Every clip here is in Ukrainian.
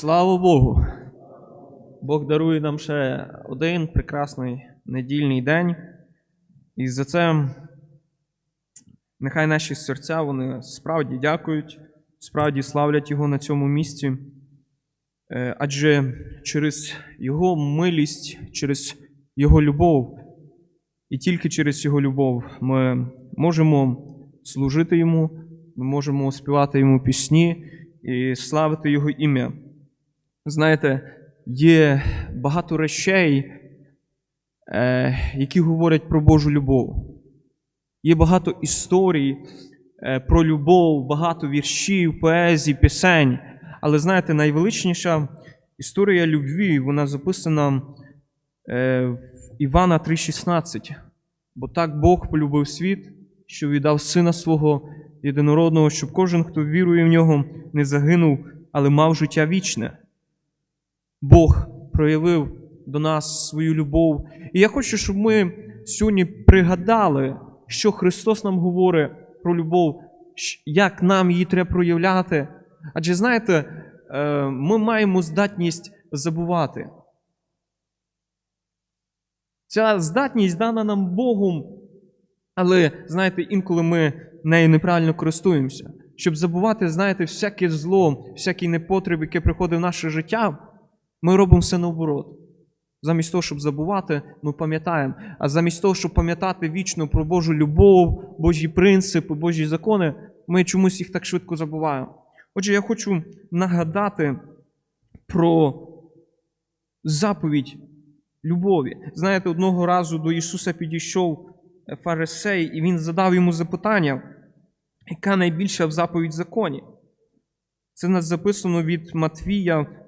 Слава Богу! Бог дарує нам ще один прекрасний недільний день. І за це нехай наші серця вони справді дякують, справді славлять Його на цьому місці. Е, Адже через Його милість, через Його любов, і тільки через Його любов ми можемо служити Йому, ми можемо співати Йому пісні і славити Його ім'я. Знаєте, є багато речей, е, які говорять про Божу любов. Є багато історій е, про любов, багато віршів, поезій, пісень. Але знаєте, найвеличніша історія любві, вона записана е, в Івана 3,16. Бо так Бог полюбив світ, що віддав Сина свого єдинородного, щоб кожен, хто вірує в нього, не загинув, але мав життя вічне. Бог проявив до нас свою любов. І я хочу, щоб ми сьогодні пригадали, що Христос нам говорить про любов, як нам її треба проявляти. Адже знаєте, е, ми маємо здатність забувати. Ця здатність дана нам Богом, але знаєте, інколи ми нею неправильно користуємося. Щоб забувати, знаєте, всяке зло, всякий непотреб, яке приходить в наше життя, ми робимо все наоборот. Замість того, щоб забувати, ми пам'ятаємо. А замість того, щоб пам'ятати вічно про Божу любов, Божі принципи, Божі закони, ми чомусь їх так швидко забуваємо. Отже, я хочу нагадати про заповідь любові. Знаєте, одного разу до Ісуса підійшов фарисей, і він задав йому запитання, яка найбільша в заповідь законі. Це нас записано від Матвія,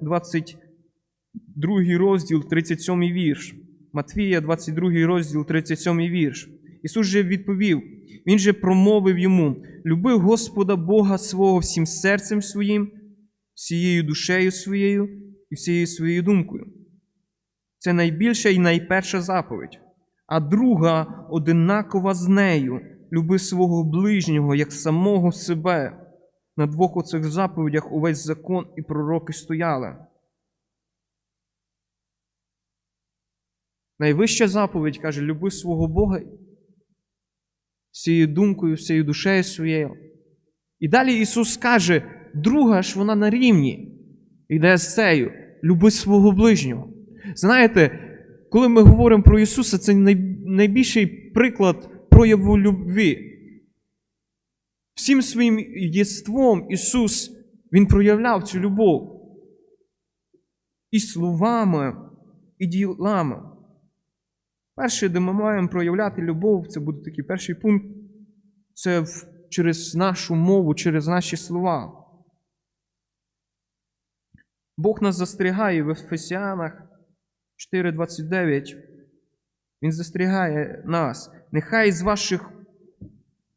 22 розділ, 37 вірш. Матвія, 22 розділ, 37 вірш. Ісус же відповів, Він же промовив йому: Люби Господа Бога свого всім серцем своїм, всією душею своєю і всією своєю думкою. Це найбільша і найперша заповідь. А друга одинакова з нею люби свого ближнього як самого себе. На двох оцих заповідях увесь закон і пророки стояли. Найвища заповідь каже: люби свого Бога всією думкою, всією душею своєю. І далі Ісус каже, друга ж вона на рівні. Йде з цею, люби свого ближнього. Знаєте, коли ми говоримо про Ісуса, це найбільший приклад прояву любві. Всім своїм єством Ісус Він проявляв цю любов. І словами, і ділами. Перше, де ми маємо проявляти любов, це буде такий перший пункт. Це через нашу мову, через наші слова. Бог нас застерігає в Ефесіанах 4:29. Він застерігає нас. Нехай з ваших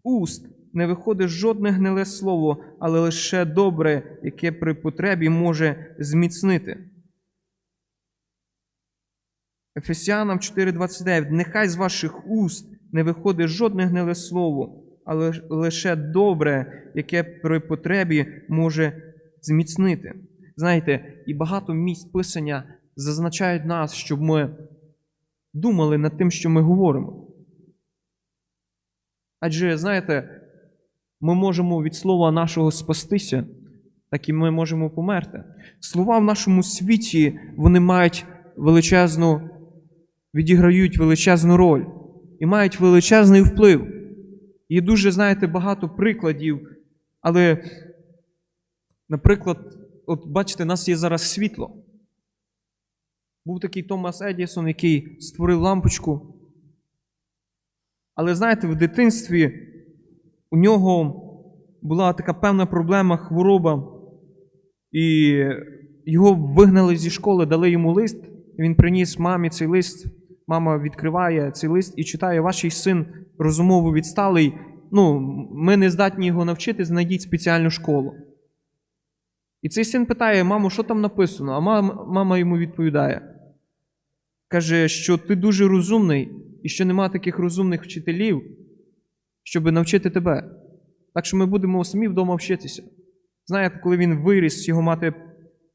уст не виходить жодне гниле слово, але лише добре, яке при потребі може зміцнити. Ефесіанам 4:29. Нехай з ваших уст не виходить жодне гниле слово, але лише добре, яке при потребі може зміцнити. Знаєте, і багато місць писання зазначають нас, щоб ми думали над тим, що ми говоримо. Адже, знаєте, ми можемо від слова нашого спастися, так і ми можемо померти. Слова в нашому світі вони мають величезну, відіграють величезну роль і мають величезний вплив. Є дуже, знаєте, багато прикладів, але, наприклад, от бачите, у нас є зараз світло. Був такий Томас Едісон, який створив лампочку. Але знаєте, в дитинстві у нього була така певна проблема, хвороба, і його вигнали зі школи, дали йому лист. і Він приніс мамі цей лист. Мама відкриває цей лист і читає: Ваш син розумово відсталий. Ну, ми не здатні його навчити, знайдіть спеціальну школу. І цей син питає: мамо, що там написано? А мама, мама йому відповідає. Каже, що ти дуже розумний і що нема таких розумних вчителів, щоб навчити тебе. Так що ми будемо самі вдома вчитися. Знаєте, коли він виріс, його мати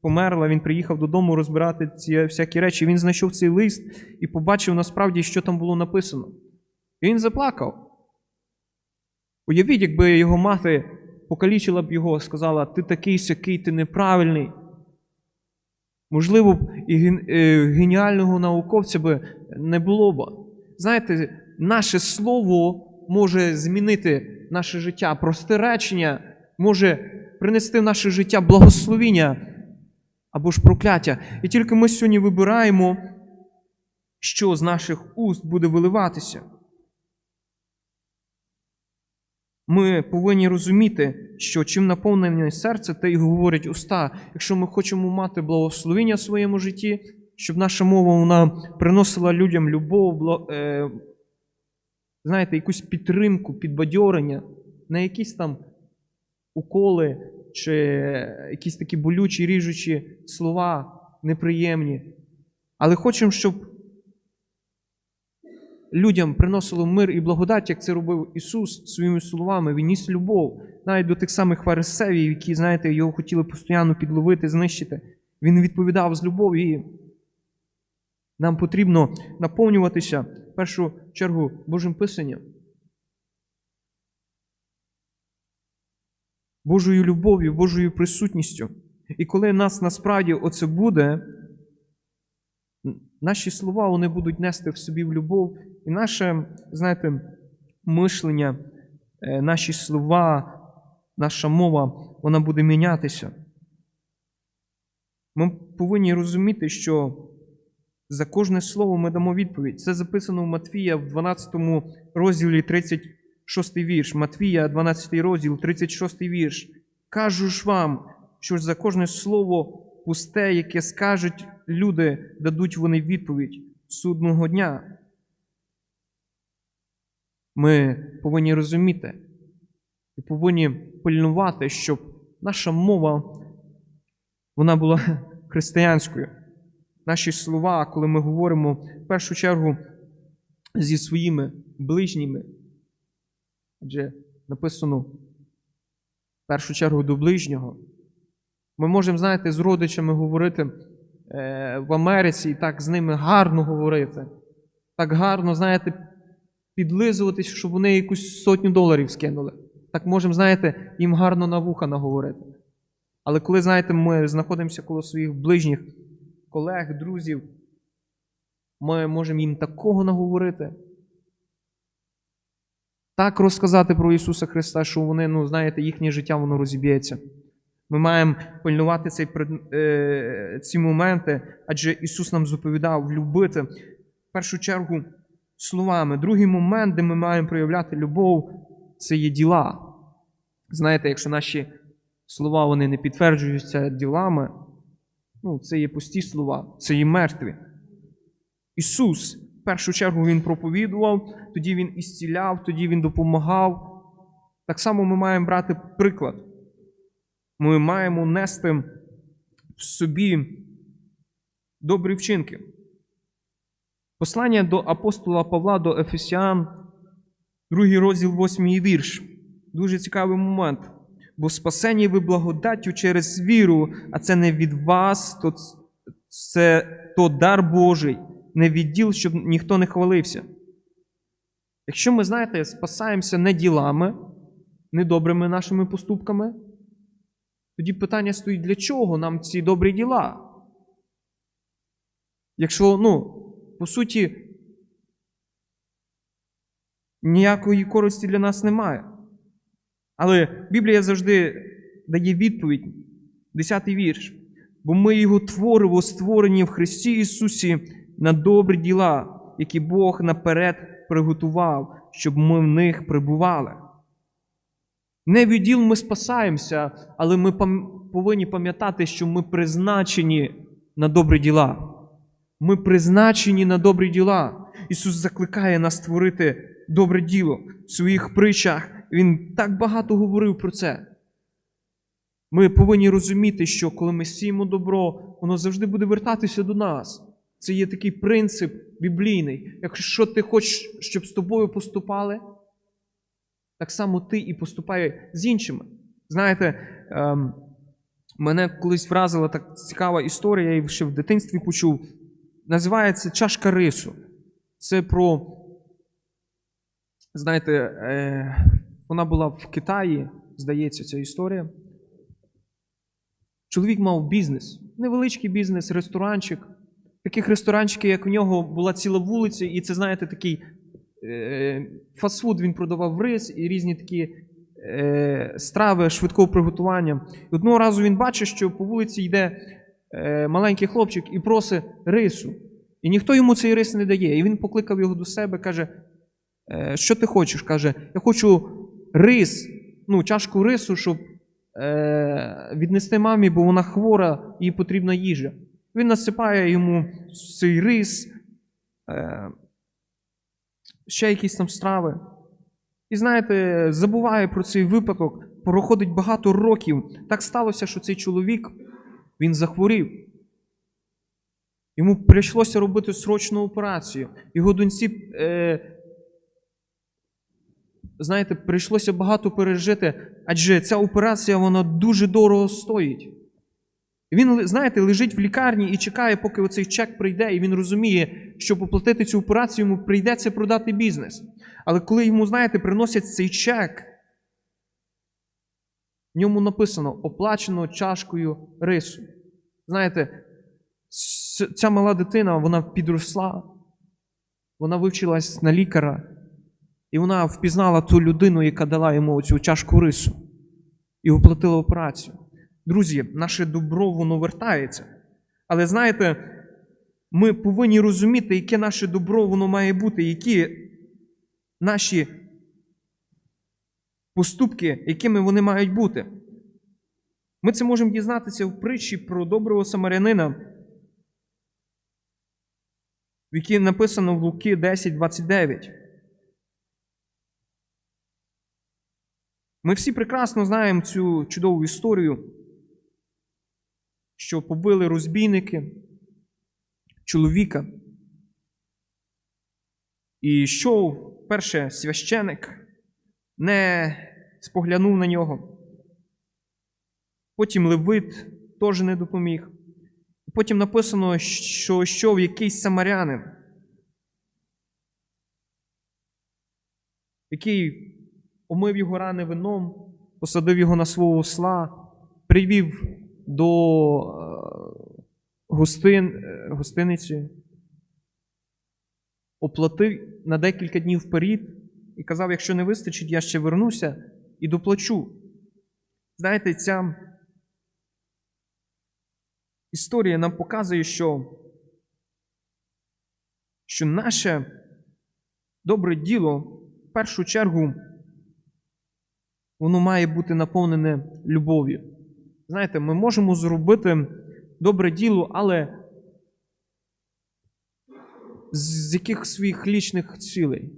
померла, він приїхав додому розбирати ці всякі речі. Він знайшов цей лист і побачив насправді, що там було написано. І він заплакав. Уявіть, якби його мати покалічила б його, сказала: ти такий сякий, ти неправильний. Можливо, б і е, геніального науковця би не було б. Знаєте, наше слово може змінити наше життя. Просте речення може принести в наше життя благословіння або ж прокляття. І тільки ми сьогодні вибираємо, що з наших уст буде виливатися. Ми повинні розуміти, що чим наповнене серце, те й говорять уста. Якщо ми хочемо мати благословення в своєму житті, щоб наша мова вона приносила людям любов, е, знаєте, якусь підтримку, підбадьорення, не якісь там уколи чи якісь такі болючі, ріжучі слова неприємні. Але хочемо, щоб людям приносило мир і благодать, як це робив Ісус своїми словами. Він ніс любов навіть до тих самих фарисеїв, які, знаєте, його хотіли постійно підловити, знищити. Він відповідав з любов'ю. І нам потрібно наповнюватися в першу чергу Божим Писанням. Божою любов'ю, Божою присутністю. І коли нас насправді оце буде, наші слова вони будуть нести в собі в любов, і наше, знаєте, мишлення, е, наші слова, наша мова, вона буде мінятися. Ми повинні розуміти, що за кожне слово ми дамо відповідь. Це записано в Матвія в 12 розділі 36 вірш. Матвія, 12 розділ, 36 вірш. Кажу ж вам, що за кожне слово пусте, яке скажуть люди, дадуть вони відповідь судного дня. Ми повинні розуміти і повинні пильнувати, щоб наша мова вона була християнською. Наші слова, коли ми говоримо в першу чергу зі своїми ближніми, адже написано в першу чергу до ближнього. Ми можемо, знаєте, з родичами говорити е, в Америці і так з ними гарно говорити. Так гарно, знаєте, підлизуватись, щоб вони якусь сотню доларів скинули. Так можемо, знаєте, їм гарно на вуха наговорити. Але коли, знаєте, ми знаходимося коло своїх ближніх колег, друзів, ми можемо їм такого наговорити. Так розказати про Ісуса Христа, що вони, ну, знаєте, їхнє життя воно розіб'ється. Ми маємо пильнувати цей, е, ці моменти, адже Ісус нам заповідав любити в першу чергу словами. Другий момент, де ми маємо проявляти любов, це є діла. Знаєте, якщо наші слова вони не підтверджуються ділами, ну, це є пусті слова, це є мертві. Ісус першу чергу Він проповідував, тоді Він ісціляв, тоді Він допомагав. Так само ми маємо брати приклад. Ми маємо нести в собі добрі вчинки. Послання до апостола Павла до Ефесіан, другий розділ, восьмий вірш. Дуже цікавий момент. Бо спасені ви благодаттю через віру, а це не від вас, то це то дар Божий, не від діл, щоб ніхто не хвалився. Якщо ми, знаєте, спасаємося не ділами, не добрими нашими поступками, тоді питання стоїть, для чого нам ці добрі діла? Якщо, ну, по суті, ніякої користі для нас немає. Але Біблія завжди дає відповідь, 10-й вірш. Бо ми його твориво створені в Христі Ісусі на добрі діла, які Бог наперед приготував, щоб ми в них прибували. Не від діл ми спасаємося, але ми повинні пам'ятати, що ми призначені на добрі діла. Ми призначені на добрі діла. Ісус закликає нас створити добре діло в своїх притчах. Він так багато говорив про це. Ми повинні розуміти, що коли ми сіємо добро, воно завжди буде вертатися до нас. Це є такий принцип біблійний. Якщо ти хочеш, щоб з тобою поступали, так само ти і поступай з іншими. Знаєте, ем, Мене колись вразила так цікава історія, я її ще в дитинстві почув. Називається чашка рису. Це про, знаєте, е, вона була в Китаї, здається, ця історія. Чоловік мав бізнес, невеличкий бізнес, ресторанчик. Таких ресторанчиків, як у нього, була ціла вулиця, і це, знаєте, такий е, фастфуд він продавав рис і різні такі е, страви швидкого приготування. І одного разу він бачить, що по вулиці йде е, маленький хлопчик і просить рису. І ніхто йому цей рис не дає. І він покликав його до себе, каже: е, Що ти хочеш? Каже, я хочу рис, ну, чашку рису, щоб е, віднести мамі, бо вона хвора, їй потрібна їжа. Він насипає йому цей рис, е, ще якісь там страви. І знаєте, забуває про цей випадок, проходить багато років. Так сталося, що цей чоловік він захворів. Йому прийшлося робити срочну операцію. Його доньці, е, знаєте, прийшлося багато пережити, адже ця операція вона дуже дорого стоїть. Він, знаєте, лежить в лікарні і чекає, поки оцей чек прийде, і він розуміє, що поплатити цю операцію йому прийдеться продати бізнес. Але коли йому, знаєте, приносять цей чек, в ньому написано оплачено чашкою рису. Знаєте, ця мала дитина, вона підросла, вона вивчилась на лікаря, і вона впізнала ту людину, яка дала йому цю чашку рису, і оплатила операцію. Друзі, наше добро воно вертається. Але знаєте, ми повинні розуміти, яке наше добро воно має бути, які наші поступки, якими вони мають бути. Ми це можемо дізнатися в притчі про доброго самарянина, в якій написано в Луки 10.29. Ми всі прекрасно знаємо цю чудову історію, що побили розбійники чоловіка. І що перше священик не споглянув на нього. Потім Левит теж не допоміг. Потім написано, що що якийсь самарянин, який омив його рани вином, посадив його на свого осла, привів до е, гостин, е, гостиниці, оплатив на декілька днів вперед і казав, якщо не вистачить, я ще вернуся і доплачу. Знаєте, ця історія нам показує, що, що наше добре діло в першу чергу воно має бути наповнене любов'ю. Знаєте, ми можемо зробити добре діло, але з яких своїх лічних цілей.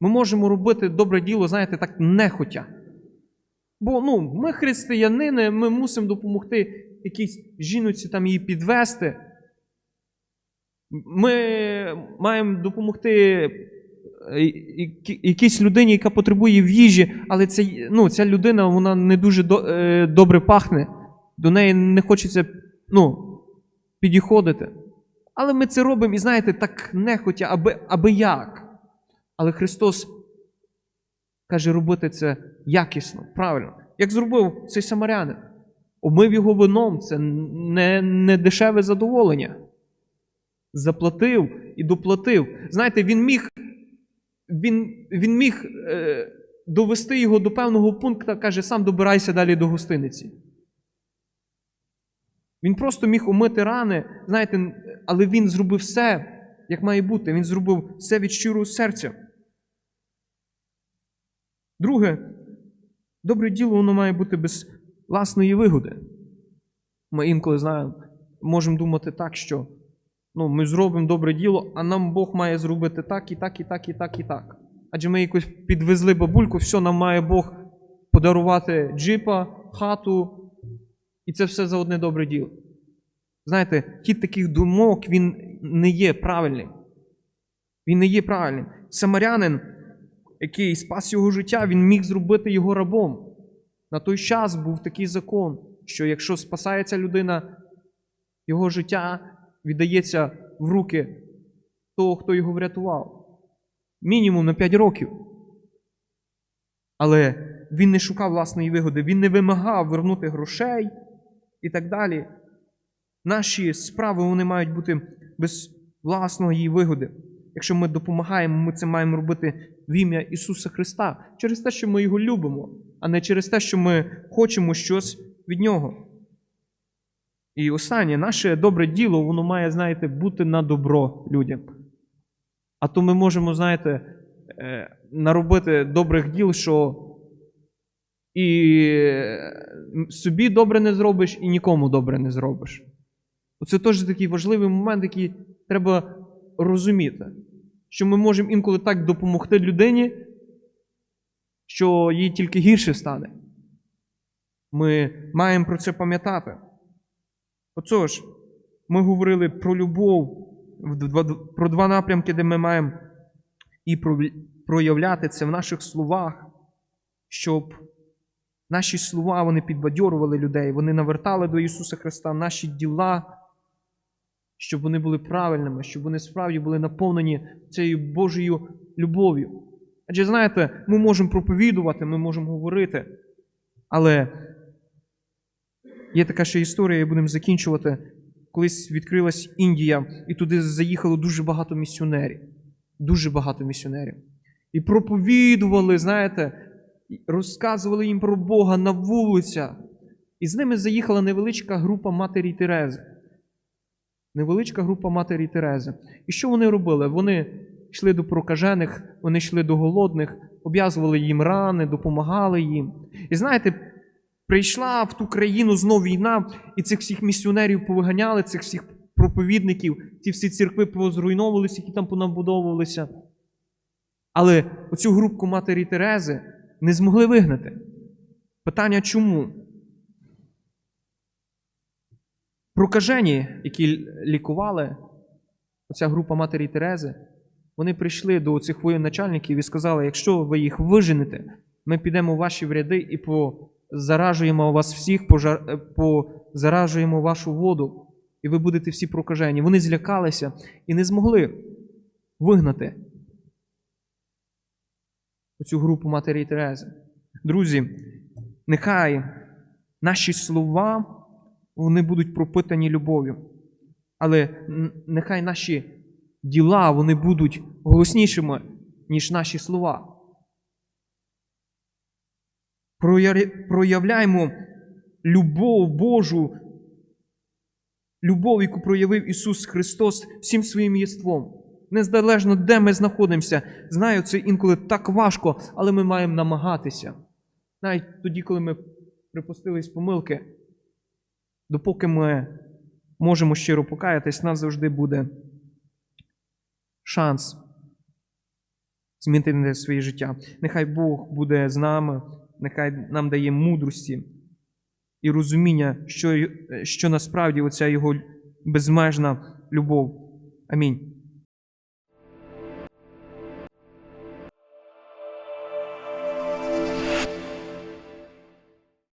Ми можемо робити добре діло, знаєте, так нехотя. Бо ну, ми християнини, ми мусимо допомогти якійсь жіноці там її підвести. Ми маємо допомогти якійсь людині, яка потребує в їжі, але ця, ну, ця людина вона не дуже е, добре пахне. До неї не хочеться ну, підіходити. Але ми це робимо, і знаєте, так нехотя, аби, аби як. Але Христос каже робити це якісно, правильно. Як зробив цей самарянин. Омив його вином, це не, не дешеве задоволення. Заплатив і доплатив. Знаєте, він міг, він, він міг е, довести його до певного пункту, каже, сам добирайся далі до гостиниці. Він просто міг умити рани, знаєте, але він зробив все, як має бути. Він зробив все від щирого серця. Друге, добре діло воно має бути без власної вигоди. Ми інколи знаємо, можемо думати так, що ну, ми зробимо добре діло, а нам Бог має зробити так, і так, і так, і так, і так. Адже ми якось підвезли бабульку, все, нам має Бог подарувати джипа, хату, і це все за одне добре діло. Знаєте, хід таких думок він не є правильним. Він не є правильним. Самарянин, який спас його життя, він міг зробити його рабом. На той час був такий закон. що якщо спасається людина, його життя віддається в руки того, хто його врятував. Мінімум на 5 років. Але він не шукав власної вигоди, він не вимагав вернути грошей і так далі. Наші справи вони мають бути без власної вигоди. Якщо ми допомагаємо, ми це маємо робити в ім'я Ісуса Христа через те, що ми Його любимо, а не через те, що ми хочемо щось від Нього. І останнє, наше добре діло, воно має, знаєте, бути на добро людям. А то ми можемо, знаєте, е, наробити добрих діл, що і собі добре не зробиш, і нікому добре не зробиш. Оце теж такий важливий момент, який треба розуміти, що ми можемо інколи так допомогти людині, що їй тільки гірше стане. Ми маємо про це пам'ятати. Отож, ми говорили про любов, про два напрямки, де ми маємо і проявляти це в наших словах, щоб наші слова вони підбадьорували людей, вони навертали до Ісуса Христа наші діла, щоб вони були правильними, щоб вони справді були наповнені цією Божою любов'ю. Адже знаєте, ми можемо проповідувати, ми можемо говорити, але є така ще історія, і будемо закінчувати. Колись відкрилась Індія, і туди заїхало дуже багато місіонерів. Дуже багато місіонерів. І проповідували, знаєте, розказували їм про Бога на вулицях. І з ними заїхала невеличка група Матері Терези. Невеличка група Матері Терези. І що вони робили? Вони йшли до прокажених, вони йшли до голодних, обв'язували їм рани, допомагали їм. І знаєте, прийшла в ту країну знов війна, і цих всіх місіонерів повиганяли, цих всіх проповідників, ті всі церкви позруйновувалися, які там понабудовувалися. Але оцю групку Матері Терези не змогли вигнати. Питання чому? Прокажені, які лікували, оця група Матері Терези, вони прийшли до цих воєначальників і сказали: якщо ви їх виженете, ми підемо в ваші вряди і позаражуємо вас всіх, пожар... е, позаражуємо вашу воду, і ви будете всі прокажені. Вони злякалися і не змогли вигнати оцю групу Матері Терези. Друзі, нехай наші слова вони будуть пропитані любов'ю. Але нехай наші діла вони будуть голоснішими, ніж наші слова. Проявляймо любов Божу, любов, яку проявив Ісус Христос всім своїм єством. Незалежно, де ми знаходимося. Знаю, це інколи так важко, але ми маємо намагатися. Навіть тоді, коли ми припустились помилки, допоки ми можемо щиро покаятись, нас завжди буде шанс змінити своє життя. Нехай Бог буде з нами, нехай нам дає мудрості і розуміння, що, що насправді оця його безмежна любов. Амінь.